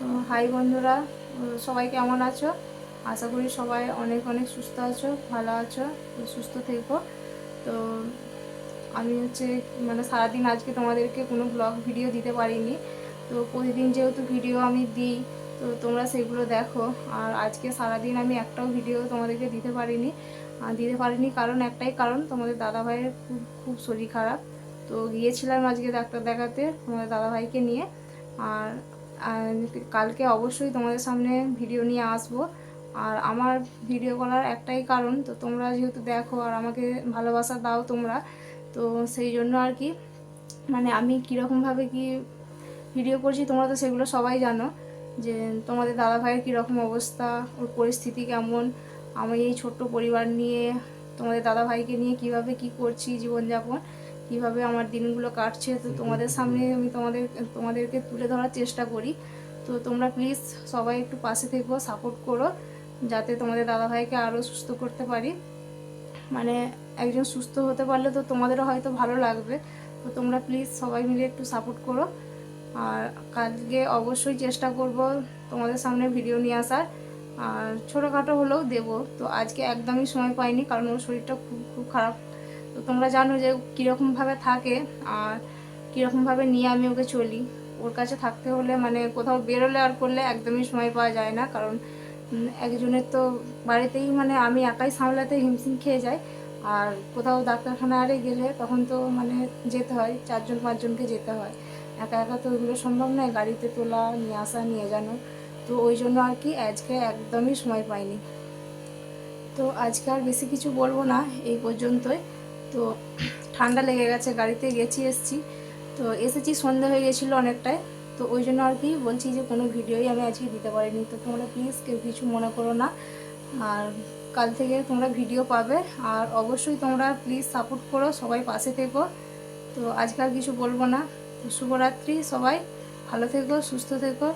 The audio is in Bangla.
হাই বন্ধুরা সবাই কেমন আছো? আশা করি সবাই অনেক অনেক সুস্থ আছো, ভালো আছো, সুস্থ থেকো। তো আমি হচ্ছে মানে সারাদিন আজকে তোমাদেরকে কোনো ব্লগ ভিডিও দিতে পারিনি। তো প্রতিদিন যেহেতু ভিডিও আমি দিই, তো তোমরা সেগুলো দেখো। আর আজকে সারাদিন আমি একটাও ভিডিও তোমাদেরকে দিতে পারিনি। দিতে পারিনি কারণ, একটাই কারণ, তোমাদের দাদাভাইয়ের খুব খুব শরীর খারাপ। তো গিয়েছিলাম আজকে ডাক্তার দেখাতে তোমাদের দাদাভাইকে নিয়ে। আর কালকে অবশ্যই তোমাদের সামনে ভিডিও নিয়ে আসব। আর আমার ভিডিও করার একটাই কারণ, তো তোমরা যেহেতু দেখো আর আমাকে ভালোবাসা দাও তোমরা, তো সেই জন্য আর কি। মানে আমি কীরকমভাবে কি ভিডিও করছি তোমরা তো সেগুলো সবাই জানো, যে তোমাদের দাদা ভাইয়ের কীরকম অবস্থা, ওর পরিস্থিতি কেমন, আমি এই ছোট্ট পরিবার নিয়ে তোমাদের দাদা ভাইকে নিয়ে কীভাবে কি করছি জীবনযাপন। কীভাবে আমার দিনগুলো কাটছে, তো তোমাদের সামনে আমি তোমাদের, তোমাদেরকে তুলে ধরার চেষ্টা করি। তো তোমরা প্লিজ সবাই একটু পাশে থেকো সাপোর্ট করো, যাতে তোমাদের দাদা ভাইকে আরও সুস্থ করতে পারি। মানে একজন সুস্থ হতে পারলে তো তোমাদেরও হয়তো ভালো লাগবে। তো তোমরা প্লিজ সবাই মিলে একটু সাপোর্ট করো। আর কালকে অবশ্যই চেষ্টা করব তোমাদের সামনে ভিডিও নিয়ে আসার। আর ছোটোখাটো হলেও দেবো। তো আজকে একদমই সময় পাইনি, কারণ ওর শরীরটা খুব খুব খারাপ। তো তোমরা জানো যে কীরকমভাবে থাকে আর কীরকমভাবে নিয়ে আমি ওকে চলি। ওর কাছে থাকতে হলে মানে কোথাও বেরোলে আর করলে একদমই সময় পাওয়া যায় না। কারণ একজনের তো বাড়িতেই মানে আমি একাই সামলাতে হিমশিম খেয়ে যাই। আর কোথাও ডাক্তারখানা আরে গেলে তখন তো মানে যেতে হয়, চারজন, পাঁচজনকে যেতে হয়। একা একা তো ওইগুলো সম্ভব নয় গাড়িতে তোলা, নিয়ে আসা, নিয়ে জানো তো ওই জন্য আর কি আজকে একদমই সময় পাইনি। তো আজকে আর বেশি কিছু বলব না, এই পর্যন্তই। তো ঠান্ডা লেগে গেছে, গাড়িতে গেছি, এসছি। তো এসেছি, সন্ধে হয়ে গেছিল অনেকটাই তো ওই জন্য আর কি বলছি যে কোনো ভিডিওই আমি আজকে দিতে পারিনি। তো তোমরা প্লিজ কেউ কিছু মনে করো না। আর কাল থেকে তোমরা ভিডিও পাবে। আর অবশ্যই তোমরা প্লিজ সাপোর্ট করো, সবাই পাশে থেকো। তো আজকে আর কিছু বলব না। তো শুভরাত্রি সবাই। ভালো থেকো, সুস্থ থেকো।